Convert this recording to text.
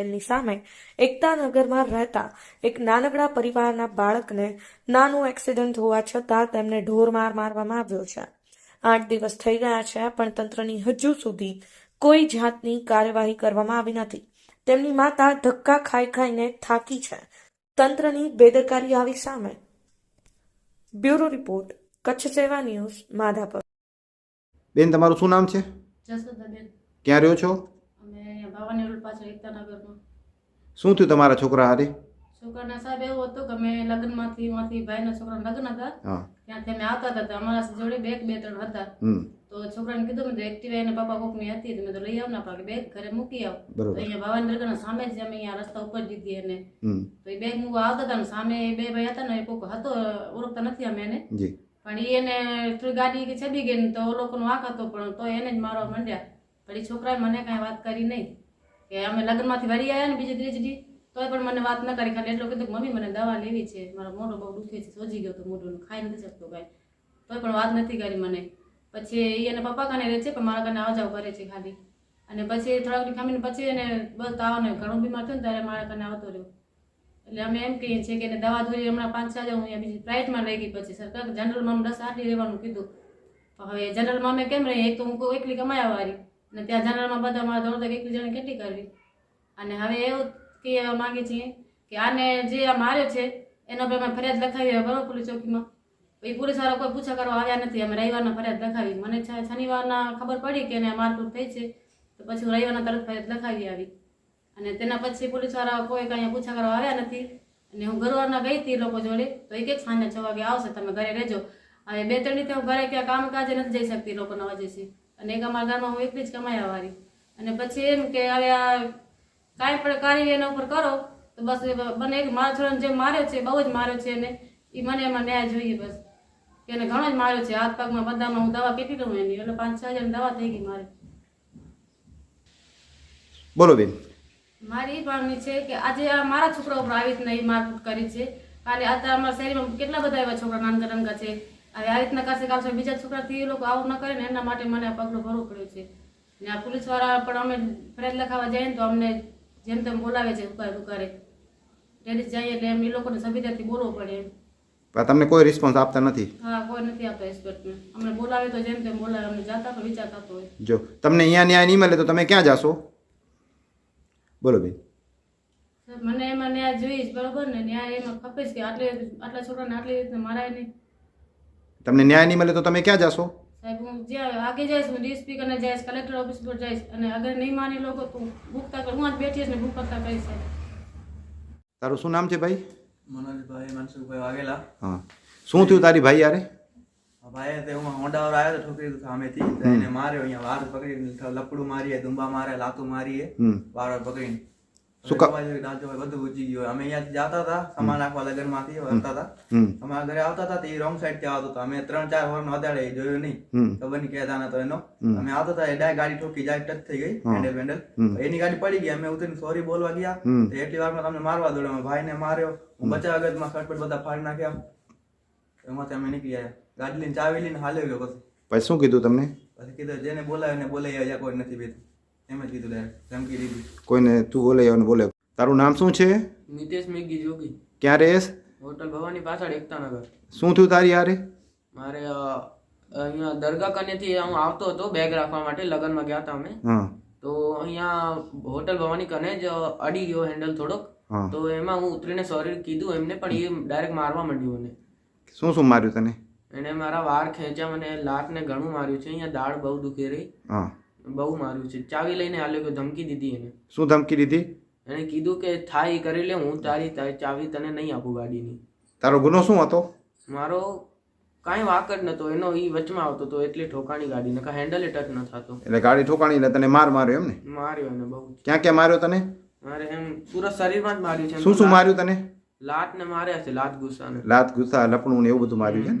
પટેલની સામે એકતાનગરમાં રહેતા એક નાનકડા પરિવારના બાળકને નાનું એક્સિડન્ટ હોવા છતાં તેમને ઢોરમાર મારવામાં આવ્યો છે. આઠ દિવસ થઈ ગયા છે પણ તંત્રની હજુ સુધી કોઈ જાતની કાર્યવાહી કરવામાં આવી નથી. તેમની માતા ધક્કા ખાઈ ખાઈને થાકી છે. તંત્રની બેદરકારી આવી સામે. બ્યુરો રિપોર્ટ કચ્છ સેવા ન્યૂઝ માધાપર. બેન તમારું શું નામ છે? જસોદાબેન ક્યાં રહ્યો છો? ભવાની રોડ પાછળ એકતાનગરમાં શું થયું તમારા છોકરા હારે છોકરાના સાહેબ એવું હતું કે અમે લગ્નમાંથી માંથી ભાઈના છોકરાના લગ્ન હતા. ત્યાંથી અમે આવતા હતા અમારા જોડે બેગ બે ત્રણ હતા. તો છોકરાને કીધું મેં તો એક્ટિવા એને પપ્પા કોકની હતી તો મેં તો લઈ આવ ના પાકે બેગ ઘરે મૂકી આવ. તો અહીંયા ભવાની રોડના સામે જ અમે અહીંયા રસ્તા ઉપર દીધી એને. તો એ બેગ મૂકવા આવતા હતા ને સામે એ બે ભાઈ હતા ને એ કોક હતો ઓળખતા નથી અમે એને. પણ એ એને થોડી ગાડી કે છબી ગઈ ને તો લોકોનો વાંક હતો પણ તો એને જ મારવા માંડ્યા. પણ એ છોકરાએ મને કાંઈ વાત કરી નહીં. કે અમે લગ્નમાંથી વળી આવ્યા ને બીજી ત્રીજી તોય પણ મને વાત ન કરી ખાલી એટલો કીધું કે, મમ્મી, મને દવા લેવી છે. મારો મોઢો બહુ દુખે છે, સોજી ગયો તો મોઢું ખાઈ નથી શકતો કાંઈ. તોય પણ વાત નથી કરી મને. પછી એને પપ્પા કાને રહે છે, પણ મારા કાને આવજાવ કરે છે ખાલી. અને પછી થોડાક ખામીને પછી એને બસ તાવ ઘણો બીમાર થયું ને ત્યારે મારા કાને આવતો રહ્યો. એટલે અમે એમ કહીએ છીએ કે એને દવા ધોરી હમણાં પાંચ છ હું બીજી પ્રાઇવેટમાં લઈ ગઈ પછી. સરકાર જનરલમાં દસ આટલી રહેવાનું કીધું. હવે જનરલમાં અમે કેમ રહીએ? એક તો હું એકલી કમાયા વાળી. અને ત્યાં જનરલમાં બધા મારા ધોરણ એક જણે કેટલી કરવી? અને હવે એવું કહેવા માંગીએ છીએ કે આને જે આ માર્યો છે, એના પર અમે ફરિયાદ લખાવી બરોબર પોલીસ ચોકીમાં? એ પોલીસવાળા કોઈ પૂછા કરવા આવ્યા નથી. અમે રવિવારના ફરિયાદ લખાવી. મને શનિવારના ખબર પડી કે એને મારકૂટ થઈ છે. તો પછી હું રવિવારના તરત ફરિયાદ લખાવી આવી. અને તેના પછી પોલીસવાળા કોઈ કાંઈ પૂછા કરવા આવ્યા નથી. અને હું ગુરુવારના ગઈ હતી લોકો જોડે. તો એક એક સાંજે છ વાગે આવશે. તમે ઘરે રહેજો. હવે બે ત્રણ રીતે હું ઘરે ક્યાં કામ કાજે નથી જઈ શકતી લોકો નવા વજેથી અને એક અમારા ઘરમાં હું એકલી જ કમાયા વાળી અને પછી એમ કે હવે આ કાંઈ પણ કાર્ય એના ઉપર કરો તો બસ મને બને એક મારા છોરાને જે માર્યો છે બહુ જ માર્યો છે એને એ મને એમાં ન્યાય જોઈએ બસ. કે એને ઘણો જ માર્યો છે હાથ પગમાં બધામાં હું દવા કેટલી લઉં એની એટલે પાંચ છ હજાર દવા થઈ ગઈ મારે. બોલો બેન. મારી એ માંગણી છે કે આજે આ મારા છોકરા ઉપર આવી રીતના એ મારકૂટ કરી છે. કાલે અત્યારે અમારા શહેરમાં કેટલા બધા એવા છોકરા નાનકા નાનકા છે. હવે આ રીતના કરશે કાલશે બીજા છોકરાથી એ લોકો આવું ન કરે ને એના માટે મને આ પગલું ભરવું પડ્યું છે. ને આ પોલીસવાળા પણ અમે ફરિયાદ લખાવા જઈએ ને તો અમને જેમ તેમ બોલાવે છે ઉકારે ઉકારે. લેડીઝ જઈએ એટલે એમ એ લોકોને સભ્યતાથી બોલવું પડે એમ. પણ તમને કોઈ રિસ્પોન્સ આપતા નથી? હા કોઈ નથી આપતા એક્સપર્ટને અમને બોલાવે તો જેમ તેમ બોલાવે અમને જાતા તો વિચાર થતો હોય. જો તમને અહીંયા ન્યાય નહીં મળે તો તમે ક્યાં જાશો? બોલો બેન. મને એમાં ન્યાય જોઈશ બરોબર ને ન્યાય એમાં ખપે છે કે આટલે આટલા છોકરાને આટલી રીતના મારાય નહીં. તમને ન્યાય નહીં મળે તો તમે ક્યાં જાશો? સાહેબ હું જ્યાં આગે જઈશ હું ડીએસપી કરીને જઈશ કલેક્ટર ઓફિસ પર જઈશ અને અગર નહીં માની લોકો તો ભૂખતા કર હું જ બેઠી ને ભૂખ કરતા કહીશ તારું શું નામ છે ભાઈ? મનોજભાઈ મનસુખભાઈ વાઘેલા. હા. શું થયું તારી ભાઈ યારે? ભાઈ તે હું હોન્ડા વાળો આવ્યો તો છોકરી સામેથી એને માર્યો અહીંયા વાળ પકડીને લપડું મારીએ ધુંબા મારે લાતું મારીએ વાર પકડીને. બધું ગયું. અમે અહીંયાથી જતા હતા સામાન નાખવા લગનમાંથી વળતા હતા. અમારા ઘરે આવતા હતા તે રોંગ સાઈડથી આવતો હતો. અમે ત્રણ ચાર વાર અદાડે જોયું નહીં. ખબર નહીં ક્યાં જાના તો એનો. હમ. અમે આવતા હતા એ ડાય ગાડી ઠોકી જાય ટચ થઈ ગઈ હેન્ડલ બેન્ડલ એની ગાડી પડી ગઈ. અમે ઉતરીને સોરી બોલવા ગયા. એટલી વારમાં તમને મારવા દોડ્યો. ભાઈ ને માર્યો. હું બચાવમાં ખટપટ બધા ફાડી નાખ્યા. એમાંથી અમે નીકળી આવ્યા. ગાડી લઈને ચાવી લઈને હાલ્યો ગયો પછી. પછી શું કીધું તમને? પછી કીધું જેને બોલાવ્યો ને બોલાવી આવ્યા કોઈ નથી બેઠું એમ જ કીધું ડાયરેક્ટ ધમકી દીધી. કોઈને તું બોલે બોલે. તારું નામ શું છે? નિતેશ મેઘી જોગી. ક્યાં રહેશ હોટલ ભવાની પાછળ એકતાનગર. શું થયું તારી યારે મારે અહીંયા દરગાહ કનેથી હું આવતો હતો બેગ રાખવા માટે લગ્નમાં ગયા હતા અમે. તો અહીંયા હોટલ ભવાની કને જ અડી ગયો હેન્ડલ થોડોક. તો એમાં હું ઉતરીને સોરી કીધું એમને પણ એ ડાયરેક્ટ મારવા માંડ્યું મને. શું શું માર્યું તને? એને મારા વાર ખેંચ્યા મને લાતને ઘણું માર્યું છે અહીંયા દાળ બહુ દુખી રહી. હા. બહુ માર્યું છે. ચાવી લઈને આલ્યો કે ધમકી દીધી એને. શું ધમકી દીધી? એને કીધું કે થાય એ કરી લે હું તારી તારી ચાવી તને નહીં આપું ગાડીની. તારો ગુનો શું હતો? મારો કાંઈ વાક જ નતો. એનો ઈ વચમાં આવતો તો એટલે ઠોકાણી ગાડી નકા હેન્ડલ ટચ ન થતો. એટલે ગાડી ઠોકાણી એટલે તને માર માર્યો એમ ને? માર્યો એને બહુ ક્યાં ક્યાં માર્યો તને? મારે એમ પૂરા શરીરમાં જ માર્યું છે શું શું માર્યું તને? લાત ને માર્યા છે લાત ગુસ્સાને લાત ગુસ્સા લપણું ને એવું બધું માર્યું છે ને?